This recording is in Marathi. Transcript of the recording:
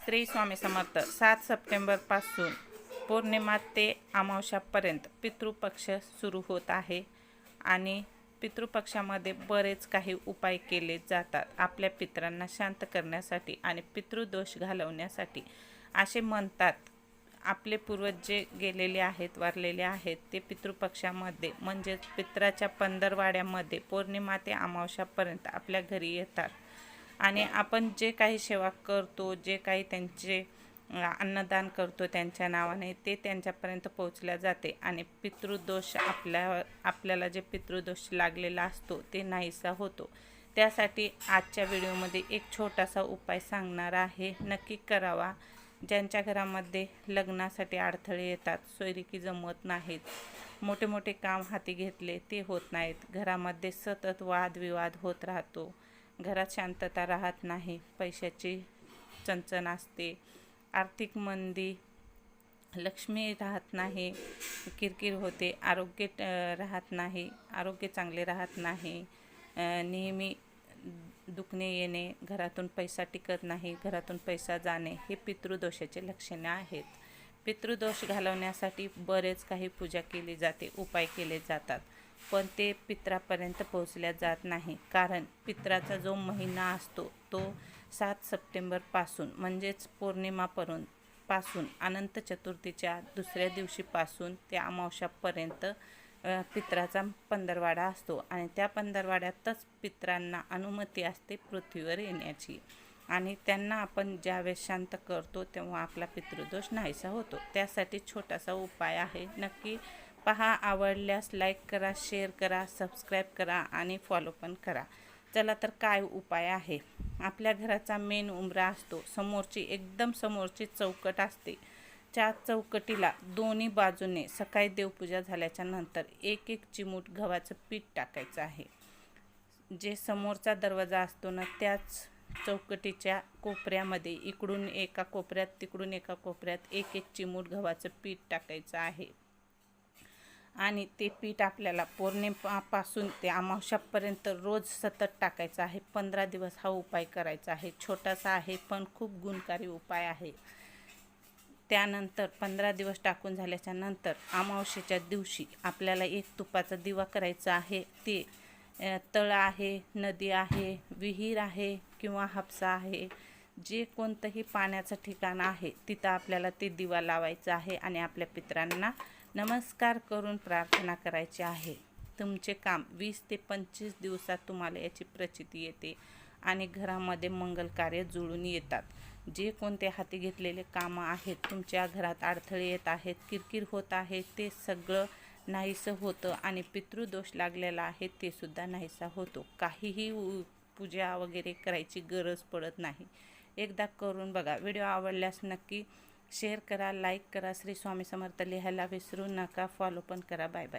श्री स्वामी समर्थ सात सप्टेंबरपासून पौर्णिमा ते अमावश्यापर्यंत पितृपक्ष सुरू होत आहे आणि पितृपक्षामध्ये बरेच काही उपाय केले जातात आपल्या पितरांना शांत करण्यासाठी आणि पितृदोष घालवण्यासाठी. असे म्हणतात आपले पूर्वज जे गेलेले आहेत वारलेले आहेत ते पितृपक्षामध्ये म्हणजेच पित्राच्या पंधरवाड्यामध्ये पौर्णिमा ते अमावश्यापर्यंत आपल्या घरी येतात. आणि आपण जे काही सेवा करतो जे काही त्यांचे अन्नदान करतो त्यांच्या नावाने ते त्यांच्यापर्यंत पोहोचल्या जाते. आणि पितृदोष आपल्या आपल्याला जे पितृदोष लागलेला असतो ते नाहीसा होतो. त्यासाठी आजच्या व्हिडिओमध्ये एक छोटासा उपाय सांगणार आहे. नक्की करावा. ज्यांच्या घरामध्ये लग्नासाठी अडथळे येतात सोयरिकी जमत नाहीत मोठे मोठे काम हाती घेतले ते होत नाहीत. घरामध्ये सतत वादविवाद होत राहतो. घरात शांतता राहत नाही. पैशाची चणचण असते. आर्थिक मंदी लक्ष्मी राहत नाही. किरकिर होते. आरोग्य राहत नाही. आरोग्य चांगले राहत नाही. नेहमी दुखणे येणे घरातून पैसा टिकत नाही घरातून पैसा जाणे हे पितृदोषाचे लक्षणे आहेत. पितृदोष घालवण्यासाठी बरेच काही पूजा केली जाते उपाय केले जातात. पण ते पित्रापर्यंत पोहोचल्या जात नाही. कारण पित्राचा जो महिना असतो तो सात सप्टेंबरपासून म्हणजेच पौर्णिमापर्यंत पासून अनंत चतुर्थीच्या दुसऱ्या दिवशीपासून ते अमावस्यापर्यंत पित्राचा पंधरवाडा असतो. आणि त्या पंधरवाड्यातच पित्रांना अनुमती असते पृथ्वीवर येण्याची. आणि त्यांना आपण ज्यावेळेस शांत करतो तेव्हा आपला पितृदोष नाहीसा होतो. त्यासाठी छोटासा उपाय आहे नक्की पहा आवडल्यास लाईक करा शेअर करा सबस्क्राईब करा आणि फॉलो पण करा. चला तर काय उपाय आहे? आपल्या घराचा मेन उंबरा असतो. समोरची एकदम समोरची चौकट असते. त्या चौकटीला दोन्ही बाजूने सकाळी देवपूजा झाल्याच्यानंतर एक एक चिमूट गव्हाचं पीठ टाकायचं आहे. जे समोरचा दरवाजा असतो ना त्याच चौकटीच्या कोपऱ्यामध्ये इकडून एका कोपऱ्यात तिकडून एका कोपऱ्यात एक एक चिमूट गव्हाचं पीठ टाकायचं आहे. आणि ते पीठ आपल्याला पौर्णिमापासून ते अमावश्यापर्यंत रोज सतत टाकायचं आहे. पंधरा दिवस हा उपाय करायचा आहे. छोटासा आहे पण खूप गुणकारी उपाय आहे. त्यानंतर पंधरा दिवस टाकून झाल्याच्यानंतर अमावस्येच्या दिवशी आपल्याला एक तुपाचा दिवा करायचा आहे. ते तळ आहे नदी आहे विहीर आहे किंवा हापसा आहे. जे कोणतंही पाण्याचं ठिकाण आहे तिथं आपल्याला ते दिवा लावायचा आहे आणि आपल्या पित्रांना नमस्कार करून प्रार्थना करायची आहे. तुमचे काम वीस ते पंचवीस दिवसात तुम्हाला याची प्रचिती येते आणि घरामध्ये मंगल कार्य जुळून येतात. जे कोणते हाती घेतलेले कामं आहेत तुमच्या घरात अडथळे येत आहेत किरकिर होत आहे ते सगळं नाहीसं होतं आणि पितृदोष लागलेला आहे ते सुद्धा नाहीसा होतो. काहीही उ- पूजा वगैरे करायची गरज पडत नाही. एकदा करून बघा व्हिडिओ आवडल्यास नक्की शेअर करा लाईक करा. श्री स्वामी समर्थ लिहायला विसरू नका. फॉलो पण करा. Bye bye